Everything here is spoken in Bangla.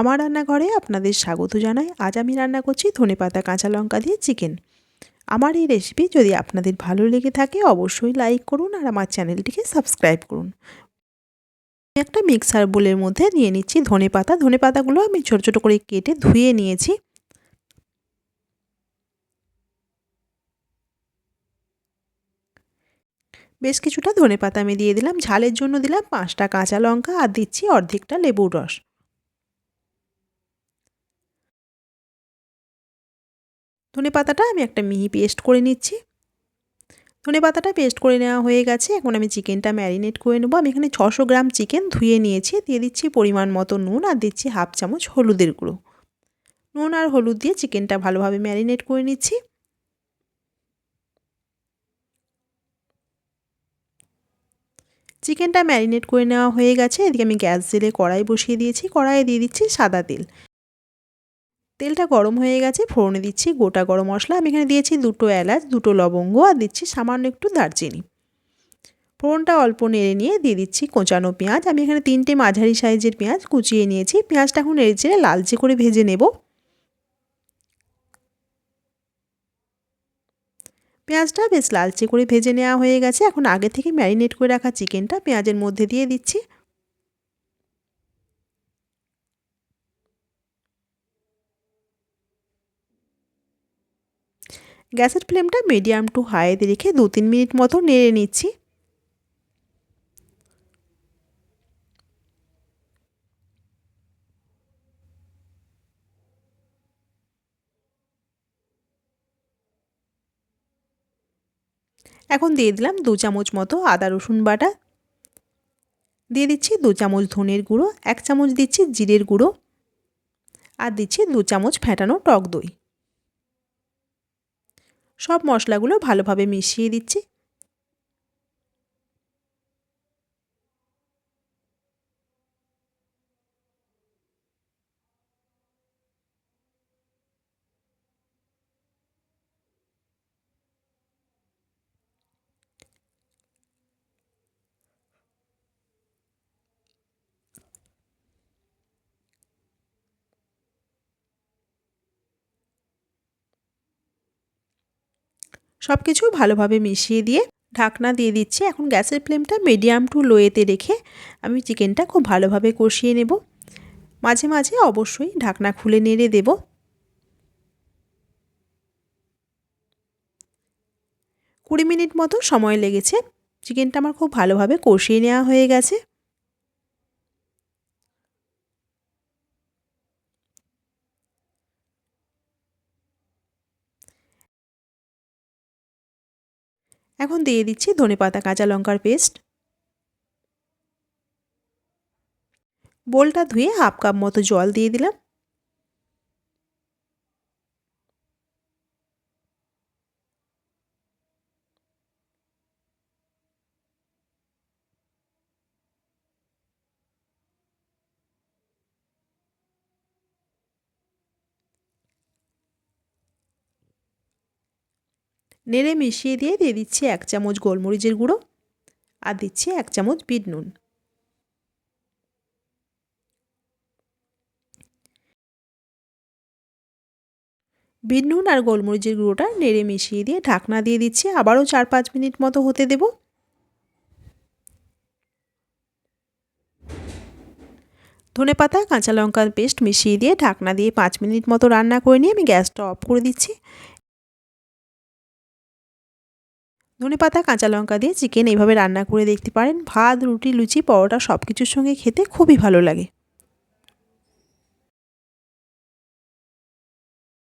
আমার রান্নাঘরে আপনাদের স্বাগত জানাই। আজ আমি রান্না করছি ধনেপাতা কাঁচা লঙ্কা দিয়ে চিকেন। আমার এই রেসিপি যদি আপনাদের ভালো লেগে থাকে, অবশ্যই লাইক করুন আর আমার চ্যানেলটিকে সাবস্ক্রাইব করুন। একটা মিক্সার বোলের মধ্যে নিয়ে নিচ্ছি ধনে পাতা। ধনে পাতাগুলো আমি ছোটো ছোটো করে কেটে ধুয়ে নিয়েছি। বেশ কিছুটা ধনে পাতা আমি দিয়ে দিলাম। ঝালের জন্য দিলাম পাঁচটা কাঁচা লঙ্কা আর দিচ্ছি অর্ধেকটা লেবুর রস। ধনে পাতাটা আমি একটা মিহি পেস্ট করে নিচ্ছি। ধনে পাতাটা পেস্ট করে নেওয়া হয়ে গেছে। এখন আমি চিকেনটা ম্যারিনেট করে নেব। আমি এখানে ছশো গ্রাম চিকেন ধুয়ে নিয়েছি। দিয়ে দিচ্ছি পরিমাণ মতো নুন আর দিচ্ছি হাফ চামচ হলুদের গুঁড়ো। নুন আর হলুদ দিয়ে চিকেনটা ভালোভাবে ম্যারিনেট করে নিচ্ছি। চিকেনটা ম্যারিনেট করে নেওয়া হয়ে গেছে। এদিকে আমি গ্যাস জেলে কড়াই বসিয়ে দিয়েছি। কড়াইয়ে দিয়ে দিচ্ছি সাদা তেল। তেলটা গরম হয়ে গেছে, ফোড়নে দিচ্ছি গোটা গরম মশলা। আমি এখানে দিয়েছি দুটো এলাচ, দুটো লবঙ্গ আর দিচ্ছি সামান্য একটু দারচিনি। ফোড়নটা অল্প নেড়ে নিয়ে দিয়ে দিচ্ছি কোঁচানো পেঁয়াজ। আমি এখানে তিনটে মাঝারি সাইজের পেঁয়াজ কুচিয়ে নিয়েছি। পেঁয়াজটা এখন নেড়ে চেড়ে লালচে করে ভেজে নেব। পেঁয়াজটা বেশ লালচে করে ভেজে নেওয়া হয়ে গেছে। এখন আগে থেকে ম্যারিনেট করে রাখা চিকেনটা পেঁয়াজের মধ্যে দিয়ে দিচ্ছি। গ্যাসের ফ্লেমটা মিডিয়াম টু হাইতে রেখে দু তিন মিনিট মতো নেড়ে নিচ্ছি। এখন দিয়ে দিলাম দু চামচ মতো আদা, রসুন বাটা। দিয়ে দিচ্ছি দু চামচ ধনের গুঁড়ো, এক চামচ দিচ্ছি জিরের গুঁড়ো। আর দিচ্ছি দু চামচ ফেটানো টক দই। সব মশলাগুলো ভালোভাবে মিশিয়ে দিচ্ছি। সব কিছু ভালোভাবে মিশিয়ে দিয়ে ঢাকনা দিয়ে দিচ্ছি। এখন গ্যাসের ফ্লেমটা মিডিয়াম টু লোয়েতে রেখে আমি চিকেনটা খুব ভালোভাবে কষিয়ে নেব। মাঝে মাঝে অবশ্যই ঢাকনা খুলে নেড়ে দেব। কুড়ি মিনিট মতো সময় লেগেছে। চিকেনটা আমার খুব ভালোভাবে কষিয়ে নেওয়া হয়ে গেছে। এখন দিয়ে দিচ্ছি ধনে পাতা, কাঁচা লঙ্কার পেস্ট। বোলটা ধুয়ে হাফ কাপ মতো জল দিয়ে দিলাম। নেড়ে মিশিয়ে দিয়ে দিয়ে দিচ্ছি এক চামচ গোলমরিচের গুঁড়ো আর দিচ্ছি এক চামচ বিট নুন। বিট নুন আর গোলমরিচের গুঁড়োটা নেড়ে মিশিয়ে দিয়ে ঢাকনা দিয়ে দিচ্ছি। আবারও চার পাঁচ মিনিট মতো হতে দেব। ধনে পাতা, কাঁচা লঙ্কার পেস্ট মিশিয়ে দিয়ে ঢাকনা দিয়ে পাঁচ মিনিট মতো রান্না করে নিয়ে আমি গ্যাসটা অফ করে দিচ্ছি। ধনে পাতা, কাঁচা লঙ্কা দিয়ে চিকেন এইভাবে রান্না করে দেখতে পারেন। ভাত, রুটি, লুচি, পরোটা সব কিছুর সঙ্গে খেতে খুবই ভালো লাগে।